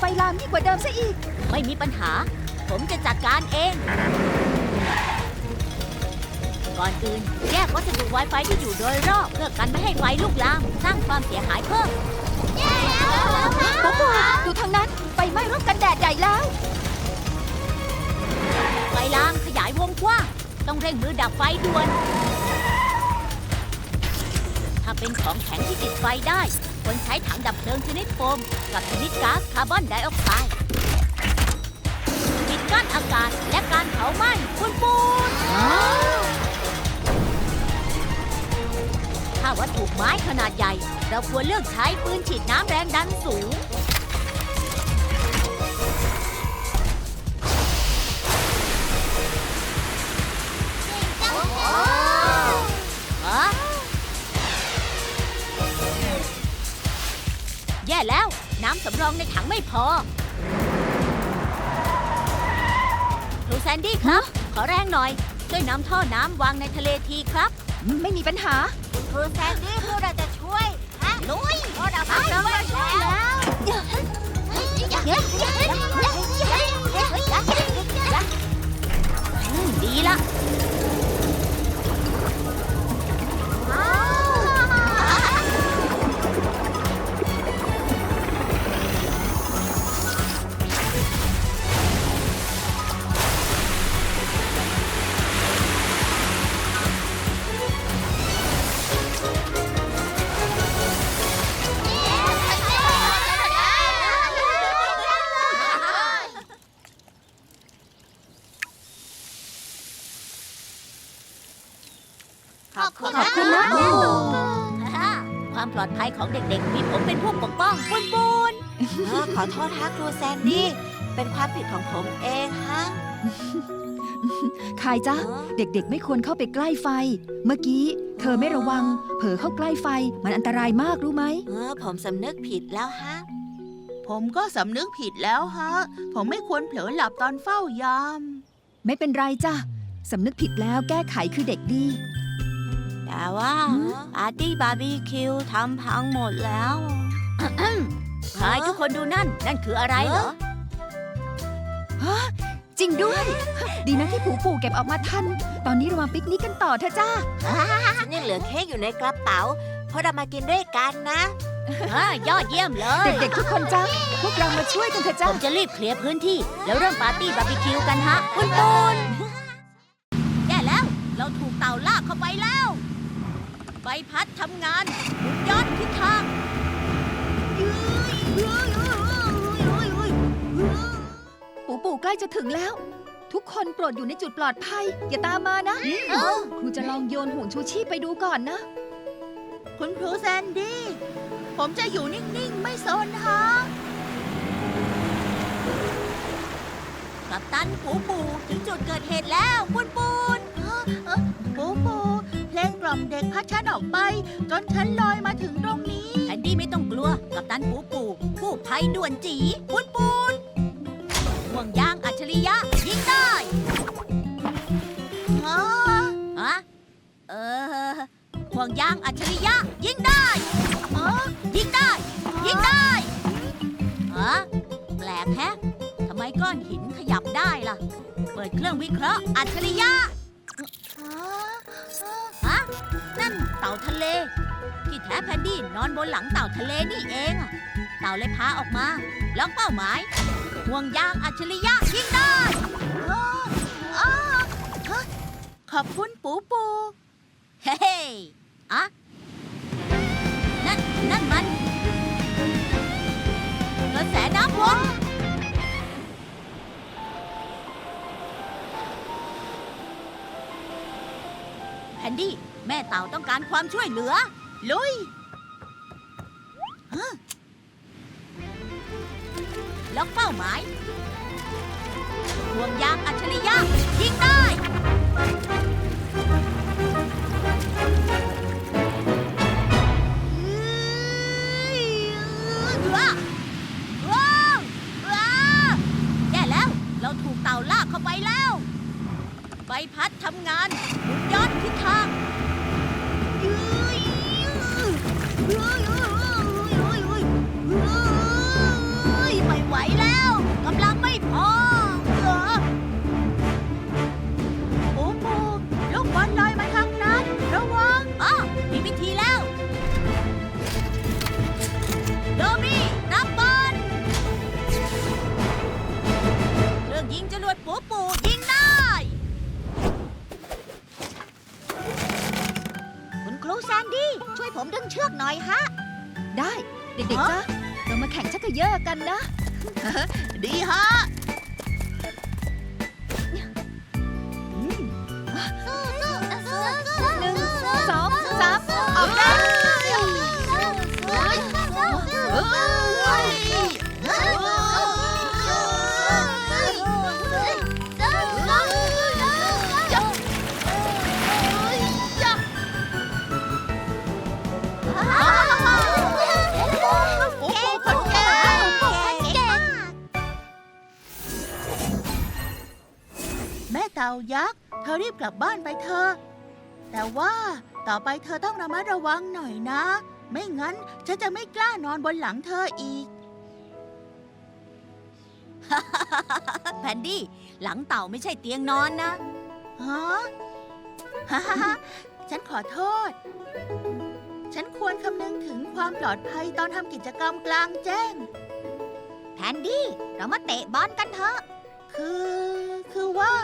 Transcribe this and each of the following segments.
ไฟลามยิ่งกว่าเดิมซะอีก ไม่มีปัญหา ผมจะจัดการเอง ก่อนอื่นแยกวัสดุ Wi-Fi ที่อยู่โดยรอบเพื่อกันไม่ให้ไฟลุกลาม สร้างความเสียหายเพิ่มปู่ปู่ดูทางนั้นไฟไหม้ร่มกันแดดใหญ่แล้ว ไฟลามขยายวงกว้างต้องเร่งมือดับไฟด่วน ถ้าเป็นของแข็งที่ติดไฟได้ ควรใช้ถังดับเพลิงชนิดโฟม กับชนิดก๊าซคาร์บอนไดออกไซด์ปิดกั้นอากาศและการเผาไหม้คุณปูนถ้าวัตถุไม้ขนาดใหญ่ เราควรเลือกใช้ปืนฉีดน้ำแรงดันสูง แย่แล้ว น้ำสำรองในถังไม่พอครูแซนดี้ครับ ขอแรงหน่อย ช่วยนำท่อน้ำวางในทะเลทีครับ ไม่มีปัญหาครูแซนดี้พวกเราจะช่วยฮะลุยพวกเราพร้อมมาช่วยแล้วอืมดีละ ขอบคุณขอบคุณนะฮ่าความปลอดภัยของเด็กๆ มีผมเป็นผู้ปกป้องปุนปูนเออขอโทษฮะครูแซนดี้ เป็นความผิดของผมเองฮะคายจ้ะเด็กๆ ไม่ควรเข้าไปใกล้ไฟ เมื่อกี้ เธอไม่ระวัง เผลอเข้าใกล้ไฟ มันอันตรายมากรู้ไหม เออผมสำนึกผิดแล้วฮะ ผมก็สำนึกผิดแล้วฮะ ผมไม่ควรเผลอหลับตอนเฝ้ายาม ไม่เป็นไรจ้ะสำนึกผิดแล้วแก้ไขคือเด็กดี แต่ว่าหืมปาร์ตี้บาร์บีคิวทำพังหมดแล้วใครทุกคนดูนั่น นั่นคืออะไรเหรอ ฮะ จริงด้วย ดีนะที่ผูปู่เก็บออกมาทัน ตอนนี้เรามาปิกนิกกันต่อเถอะจ้าฉันยังเหลือเค้กอยู่ในกระเป๋า เพราะเรามากินด้วยกันนะฮ่ายอดเยี่ยมเลย เด็กๆทุกคนจ้าพวกเรามาช่วยกันเถอะผจ้ามจะรีบเคลียร์พื้นที่ แล้วเริ่มปาร์ตี้บาร์บีคิวกันฮะปุนปูนแย่แล้ว เราถูกเต่าลากเข้าไปแล้วใบ พัดทำงานหมุนย้อนทิศทางปู่ปู่ใกล้จะถึงแล้ว ทุกคนโปรดอยู่ในจุดปลอดภัย อย่าตามมานะครูจะลองโยนห่วงชูชีพไปดูก่อนนะ คุณครูแซนดี้ ผมจะอยู่นิ่ง ๆ ไม่สนฮะกับตันปูปูถึงจุดเกิดเหตุแล้วปุนปูนปูปูเพ ลงกล่อมเด็กพัดฉันออกไป จนฉันลอยมาถึงตรงนี้แอนดี้ไม่ต้องกลัว กับตันปูปูผู้ภัยด่วนจีปุนปูนห่วงยางอัจฉริยะ ยิงได้อ๋อฮะเออห่วงยางอัจฉริยะ ยิงได้ อ๋อยิงได้ ยิงได้ฮะแปลกแฮะทำไมก้อนหินขยับได้ล่ะ เปิดเครื่องวิเคราะห์อัจฉริยะฮะนั่น เต่าทะเล ที่แท้แพนดี้นอนบนหลังเต่าทะเลนี่เองอะเต่าเลยพาออกมาล็อกเป้าหมายห่วงยางอัจฉริยะยิงได้อ๋อฮะขอบคุณปูปูาต้องการความช่วยเหลือ ลุยล็อกเป้าหมายห่วงยางอัจฉริยะยิงได้ว้าว้าวว้าแย่แล้วเราถูกเต่าลากเข้าไปแล้ว ใบพัดทำงานหมุนย้อนทิศทาง งเชือกหน่อยฮะ ได้ เด็กๆจ้ะเรามาแข่งชักเขยอกันนะ ดีฮะหนึ่งสองสามออกได้ ต่ายักษ์ เธอรีบกลับบ้านไปเถอะ แต่ว่าต่อไปเธอต้องระมัดระวังหน่อยนะ ไม่งั้นฉันจะไม่กล้านอนบนหลังเธออีก แพนดี้ หลังเต่าไม่ใช่เตียงนอนนะฮะฮ่าฮ่าฮ่าฉันขอโทษ ฉันควรคำนึงถึงความปลอดภัยตอนทำกิจกรรมกลางแจ้ง แพนดี้ เรามาเตะบอลกันเถอะ คือ คือว่า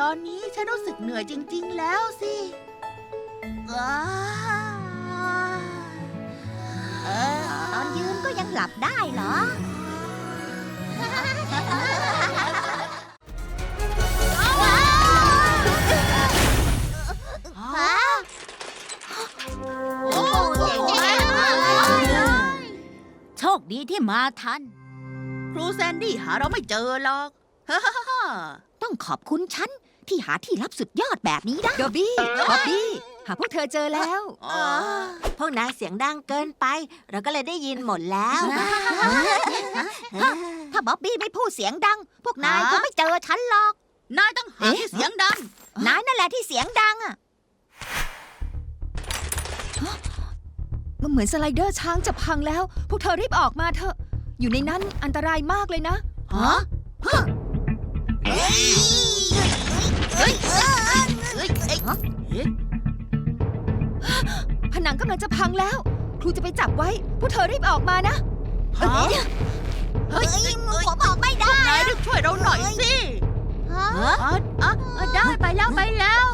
ตอนนี้ฉันรู้สึกเหนื่อยจริง ๆ แล้วสิอ้าเออตอนยืนก็ยังหลับได้เหรอ ฮะโอ้เจ๋งมากโชคดีที่มาทัน ครูแซนดี้หาเราไม่เจอหรอก ฮ่าฮ่าฮ่าต้องขอบคุณฉัน ที่หาที่ลับสุดยอดแบบนี้ได้ดอบบี้บ๊อบบี้ หาพวกเธอเจอแล้ว อ๋อพวกนายเสียงดังเกินไป เราก็เลยได้ยินหมดแล้ว ถ้าบ๊อบบี้ไม่พูดเสียงดัง พวกนายคงไม่เจอฉันหรอก นายต้องหาที่เสียงดัง นายนั่นแหละที่เสียงดังอะ มันเหมือนสไลเดอร์ช้างจะพังแล้ว พวกเธอรีบออกมาเถอะ อยู่ในนั้นอันตรายมากเลยนะ ฮะ ผนังกำลังจะพังแล้ว ครูจะไปจับไว้ พวกเธอรีบออกมานะ ฮะเฮ้ยผมบอกไม่ได้นายรีบช่วยเราหน่อยสิฮะอ๋อได้ไปแล้วไปแล้ว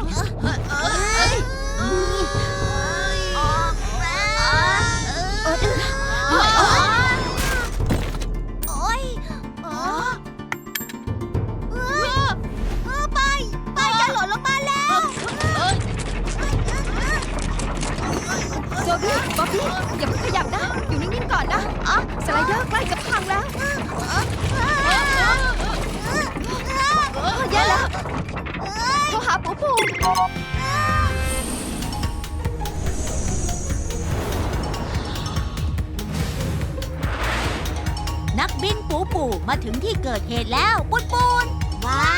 ออกแล้ว อย่าเพิ่งขยับนะ อยู่นิ่งๆก่อนนะอ๋อสไลเดอร์ใกล้จะพังแล้วโอ้แย่แล้วโทรหาปูปูนักบินปูปูมาถึงที่เกิดเหตุแล้วปุนปูนว้า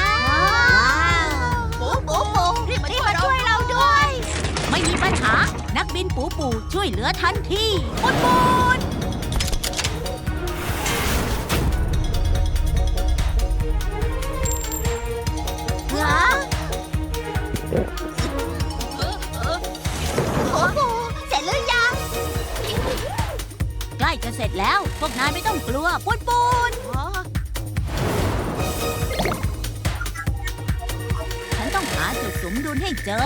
บินปูปูช่วยเหลือทันทีปุนปูนฮะโอ้โหเสร็จหรือยัง ใกล้จะเสร็จแล้ว พวกนายไม่ต้องกลัวปุนปูนฉันต้องหาจุดสมดุลให้เจอ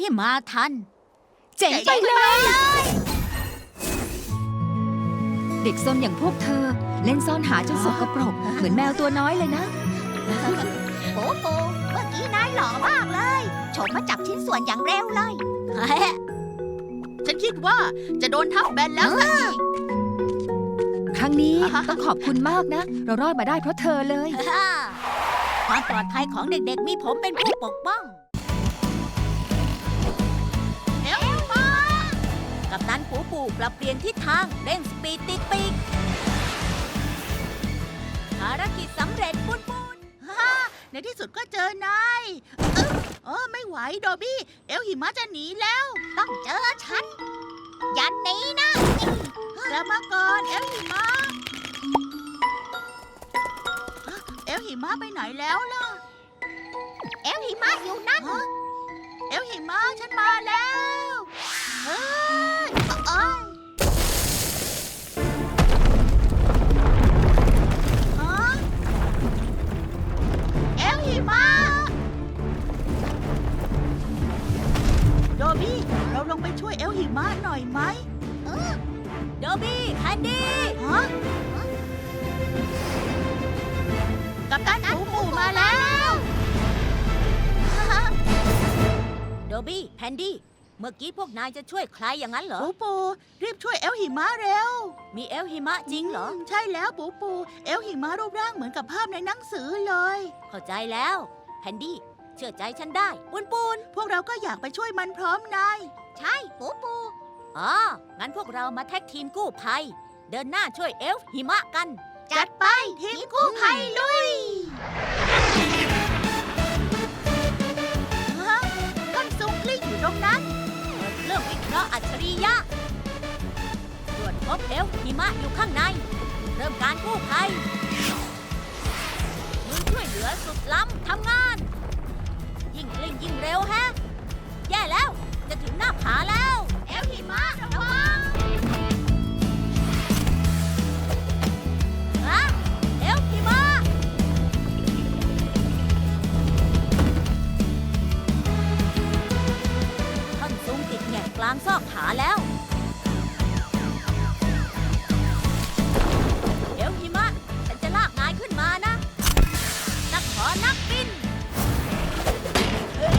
ที่มาทัน เจ๋งไปเลยเเด็กซนอย่างพวกเธอ เล่นซ่อนหาจนสกปรก เหมือนแมวตัวน้อยเลยนะปูปูเมื่อกี้นายหล่อมากเลยโฉมมาจับชิ้นส่วนอย่างเร็วเลยฉันคิดว่าจะโดนทับแบนแล้วซะอีกครั้งนี้ต้องขอบคุณมากนะ เรารอดมาได้เพราะเธอเลย ความปลอดภัยของเด็กๆ มีผมเป็นผู้ปกป้อง กับตันปูปูปรับเปลี่ยนทิศทางเร่งสปีดติดปีกภารกิจสำเร็จปุ้นปุนฮ่าในที่สุดก็เจอนายเออเออไม่ไหวโดบี้ เอลหิมะจะหนีแล้ว ต้องเจอฉันยันนี้นะกลับมาก่อนเอลหิมะเอลหิมะไปไหนแล้วล่ะ เอลหิมะอยู่นั่น เอลหิมะฉันมาแล้ว เฮ้ กี้พวกนายจะช่วยใครอย่างนั้นเหรอ ปูปู รีบช่วยเอลหิมะเร็วมีเอลหิมะจริงเหรอ มใช่แล้วปูปู เอลหิมะรูปร่างเหมือนกับภาพในหนังสือเลย เข้าใจแล้วแพนดี้เชื่อใจฉันได้ปุนปุนพวกเราก็อยากไปช่วยมันพร้อมนาย ใช่ปูปูอ๋องั้นพวกเรามาแท็กทีมกู้ภัย เดินหน้าช่วยเอลฟ์หิมะกัน จัดไปทีมกู้ภัยลุย เริ่มวิเคราะอัจฉริยะตรวจพบเอลหิมะอยู่ข้างใน เริ่มการกู้ภัยมือช่วยเหลือสุดล้ำทำงาน ยิ่งเร่งยิ่งเร็วแฮะ แย่แล้วจะถึงหน้าผาแล้ว เอลหิมะระวัง ลางซอกผาแล้ว เดี๋ยวหิมะฉันจะลากนายขึ้นมานะ นักขอนักบินเฮ้ย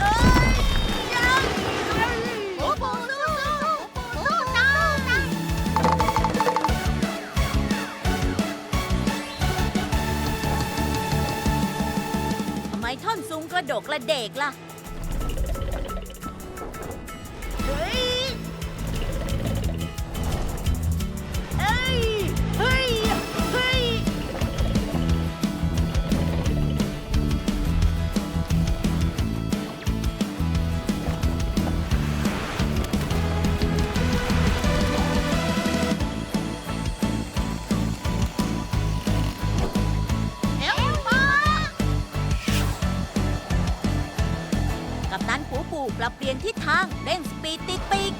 เอ้ยยังปูปูสู้ๆสู้นะทำไมท่อนซุงกระโดกกระเดกล่ะ ปรับเปลี่ยนทิศทางเร่งสปีดติดปีก